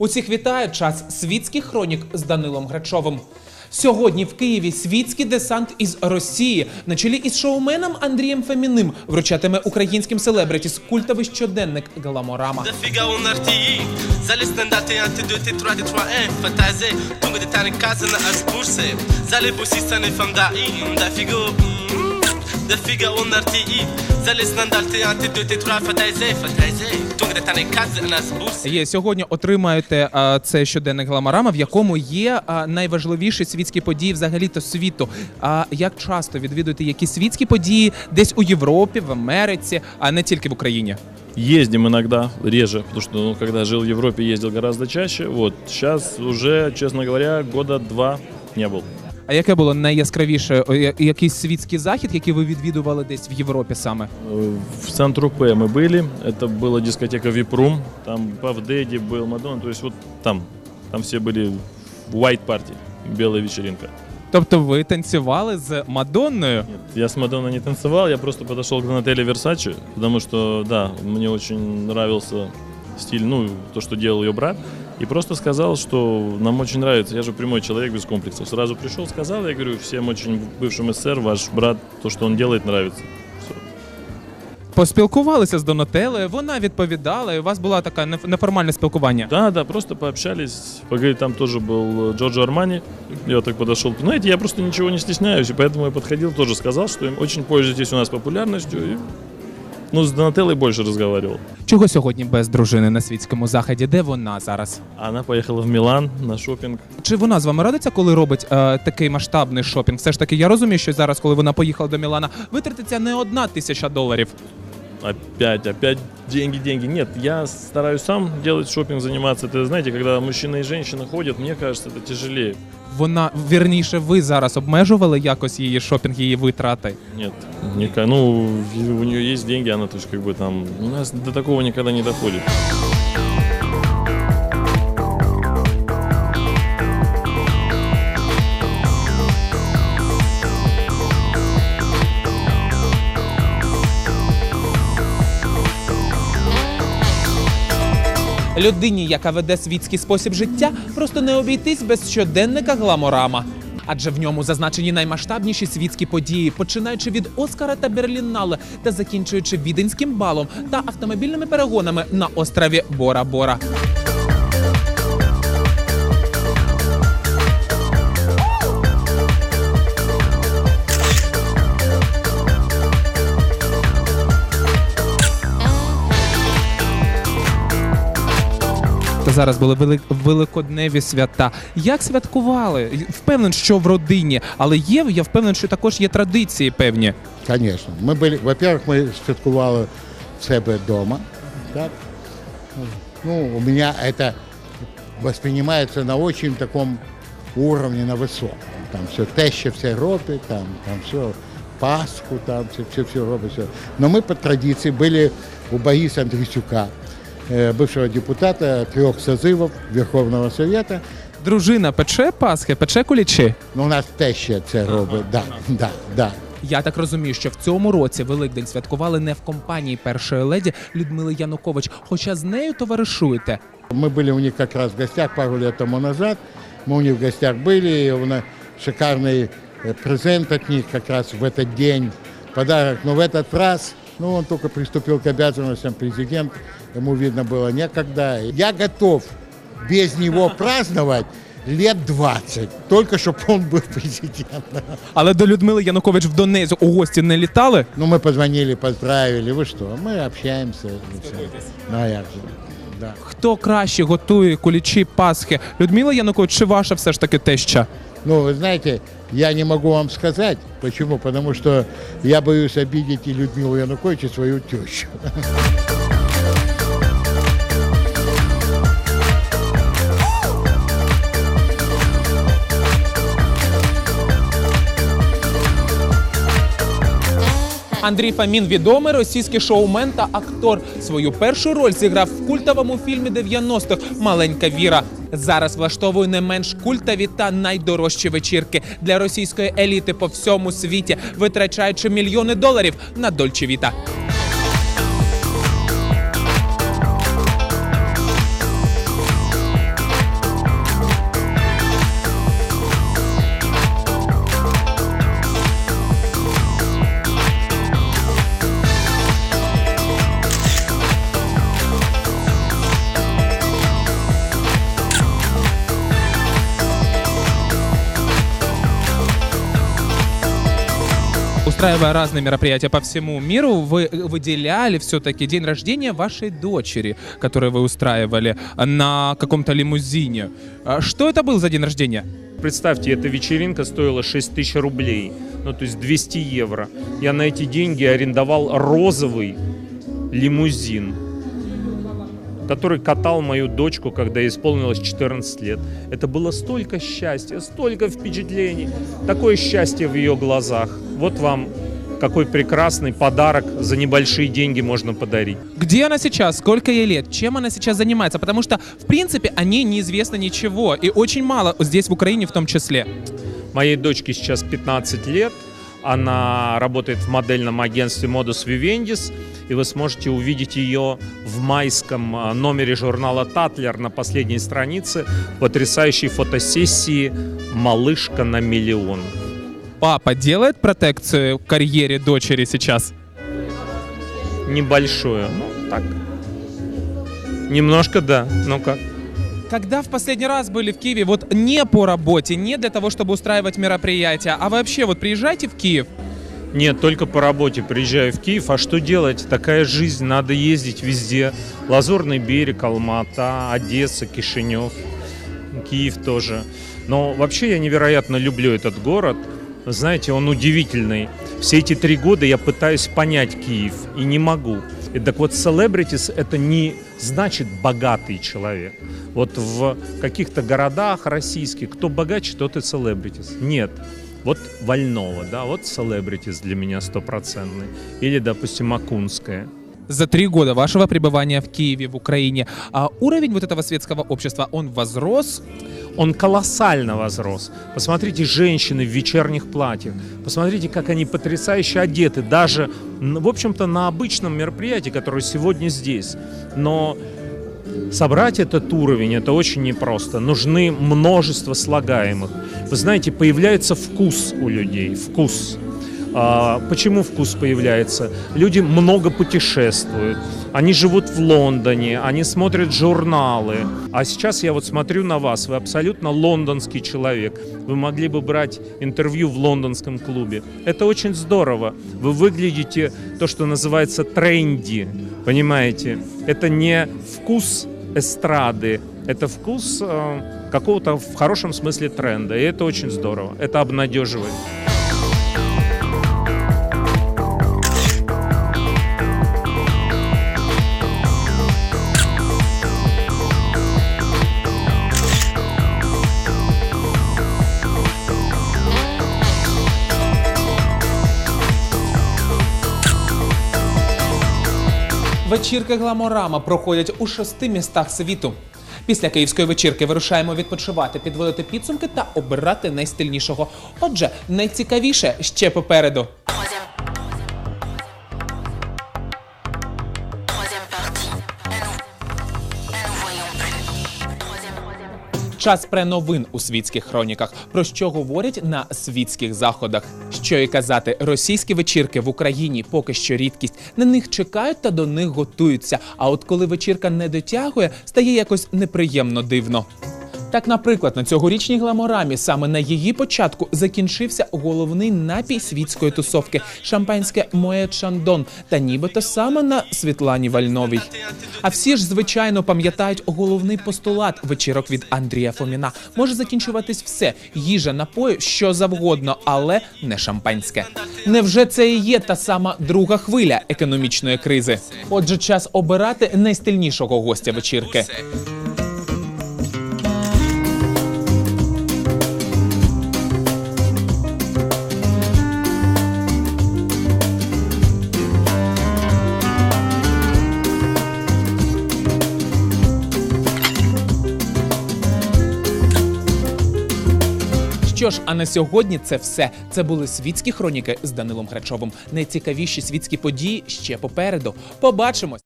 Усіх вітає час світських хронік з Данилом Грачовим. Сьогодні в Києві світський десант із Росії. На чолі із шоуменом Андрієм Феміним вручатиме українським селебритіс культовий щоденник Гламорама. Dafiga och RTI Залізна дальти антидоти трафа та зейфа та зейф. Тунгре. Є сьогодні отримаєте а, це щоденник гламарама, в якому є а, найважливіші світські події взагалі то світу. А як часто відвідуєте які світські події десь у Європі, в Америці, а не тільки в Україні? Ездим иногда, реже, потому что ну, когда жил в Європі, їздив гораздо чаще. От сейчас уже, чесно говоря, года два не було. А яке було найяскравіше о, я- якийсь світський захід, який ви відвідували десь в Європі саме? Э, В Сан-Тропе мы были, это была дискотека Випрум, там Павдеди был, Мадонна, то есть вот там, там все были в white party, белая вечеринка. Тобто ви танцювали з Мадонною? Нет, я с Мадонной не танцевал, я просто подошел к Донателле Версачи, потому что, да, мне очень нравился стиль, ну, то, что делал ее брат, и просто сказал, что нам очень нравится, я же прямой человек без комплексов. Сразу пришел, сказал, я говорю, всем очень бывшим СССР, ваш брат, то, что он делает, нравится. Всё. Поспілкувалися з Донателлою, вона відповідала, і у вас була така неф- неформальне спілкування. Да, да, просто пообщались. Поговорили, там тоже был э, Джорджо Армани. Я так подошел. Знаете, я просто ничего не стесняюсь, и поэтому я подходил, тоже сказал, что им очень пользуетесь у нас популярностью. И, ну, с Донателлой больше разговаривал. Чого сьогодні без дружини на світському заході? Де вона зараз? А Она поехала в Милан на шопинг. Чи вона з вами радиться, коли робить е, такий масштабний шопінг? Все ж таки, я розумію, що зараз, коли вона поїхала до Мілана, витратиться не одна тисяча доларів. Опять, опять деньги, деньги. Нет, я стараюсь сам делать шопинг, заниматься. Это, знаете, когда мужчина и женщина ходят, мне кажется, это тяжелее. Вона вірніше, ви зараз обмежували якось її шопінг, її витрати. Нет, ника- ну, у нее есть деньги, она, то есть, как бы там, у нас до такого никогда не доходит. Людині, яка веде світський спосіб життя, просто не обійтись без щоденника гламорама. Адже в ньому зазначені наймасштабніші світські події, починаючи від Оскара та Берлінале та закінчуючи віденським балом та автомобільними перегонами на острові Бора Бора. зараз були вели- великодневі свята. Як святкували? Впевнений, що в родині, але є, я впевнений, що також є традиції певні. Конечно. Ми були, во-первых, ми святкували в себе вдома. Так? Ну, у меня это воспринимается на очень таком уровне, на высоком. Там все теща все робить, там, там все Пасху, там все, все, все робить. Все. Но мы по традиции были у Бориса Андрійчука, э, бывшего депутата трех созывов Верховного Совета. Дружина пече Пасхи, пече кулічі. Ну, у нас теща це робить. Да, да, да. Я так розумію, що в цьому році Великдень святкували не в компанії першої леді Людмили Янукович, хоча з нею товаришуєте. Мы были у них как раз в гостях пару лет тому назад. Мы у них в гостях были, и у нас шикарный э, презент от них как раз в этот день, подарок. Но в этот раз, ну, он только приступил к обязанностям президент, ему видно было некогда. Я готов без него праздновать лет 20, только чтобы он был президентом. Але до Людмили Янукович в Донецьк у гості не літали. Ну, мы позвонили, поздравили, вы что, мы общаемся. и всё. Ну, а як же, да. Хто краще готує кулічі Пасхи? Людмила Янукович чи ваша все ж таки теща? Ну, вы знаете, я не могу вам сказать. Почему? Потому что я боюсь обидеть и Людмилу Янукович, и свою тещу. Андрій Фамін відомий російський шоумен та актор. Свою першу роль зіграв в культовому фільмі 90-х Маленька Віра. Зараз влаштовує не менш культові та найдорожчі вечірки для російської еліти по всьому світі, витрачаючи мільйони доларів на Дольче Віта. Устраивая разные мероприятия по всему миру, вы выделяли все-таки день рождения вашей дочери, который вы устраивали на каком-то лимузине. А Что это был за день рождения? Представьте, эта вечеринка стоила 6 тысяч рублей, ну то есть 200 евро. Я на эти деньги арендовал розовый лимузин, который катал мою дочку, когда исполнилось 14 лет. Это было столько счастья, столько впечатлений, такое счастье в ее глазах. Вот вам какой прекрасный подарок за небольшие деньги можно подарить. Где она сейчас? Сколько ей лет? Чем она сейчас занимается? Потому что, в принципе, о ней неизвестно ничего. И очень мало здесь, в Украине, в том числе. Моей дочке сейчас 15 лет. Она работает в модельном агентстве Modus Vivendis. И вы сможете увидеть ее в майском а, номере журнала «Татлер» на последней странице потрясающей фотосессии «Малышка на миллион». Папа делает протекцию карьере дочери сейчас? Небольшое, ну так. Немножко да, ну как. Когда в последний раз были в Киеве, вот не по работе, не для того, чтобы устраивать мероприятия, а вообще вот приезжайте в Киев, Нет, только по работе приезжаю в Киев. А что делать? Такая жизнь, надо ездить везде. Лазурный берег, Алмата, Одесса, Кишинев, Киев тоже. Но вообще я невероятно люблю этот город. Знаете, он удивительный. Все эти три года я пытаюсь понять Киев и не могу. И так вот, celebrities это не значит богатый человек. Вот в каких-то городах российских, кто богаче, тот и celebrities. Нет. Вот Вольнова, да, вот celebrities для меня стопроцентный. Или, допустим, Акунская. за три года вашего пребывания в Киеве, в Украине, а уровень вот этого светского общества, он возрос? Он колоссально возрос. Посмотрите, женщины в вечерних платьях. Посмотрите, как они потрясающе одеты. Даже, в общем-то, на обычном мероприятии, которое сегодня здесь. Но собрать этот уровень, это очень непросто. Нужны множество слагаемых. Вы знаете, появляется вкус у людей. Вкус. А, почему вкус появляется? Люди много путешествуют, они живут в Лондоне, они смотрят журналы. А сейчас я вот смотрю на вас, вы абсолютно лондонский человек. Вы могли бы брать интервью в лондонском клубе. Это очень здорово. Вы выглядите то, что называется тренди, понимаете? Это не вкус эстрады, это вкус э, какого-то в хорошем смысле тренда. И это очень здорово. Это обнадеживает. Вечірки Гламорама проходять у шести містах світу. Після київської вечірки вирушаємо відпочивати, підводити підсумки та обирати найстильнішого. Отже, найцікавіше ще попереду. Час преновин у світських хроніках. Про що говорять на світських заходах? Що і казати, російські вечірки в Україні поки що рідкість. На них чекають та до них готуються. А от коли вечірка не дотягує, стає якось неприємно дивно. Так, наприклад, на цьогорічній гламорамі саме на її початку закінчився головний напій світської тусовки шампанське Моє Чандон, та нібито саме на Світлані Вальновій. А всі ж звичайно пам'ятають головний постулат вечірок від Андрія Фоміна. Може закінчуватись все: їжа, напої, що завгодно, але не шампанське. Невже це і є та сама друга хвиля економічної кризи? Отже, час обирати найстильнішого гостя вечірки. Ж, а на сьогодні це все. Це були світські хроніки з Данилом Грачовим. Найцікавіші світські події ще попереду. Побачимось!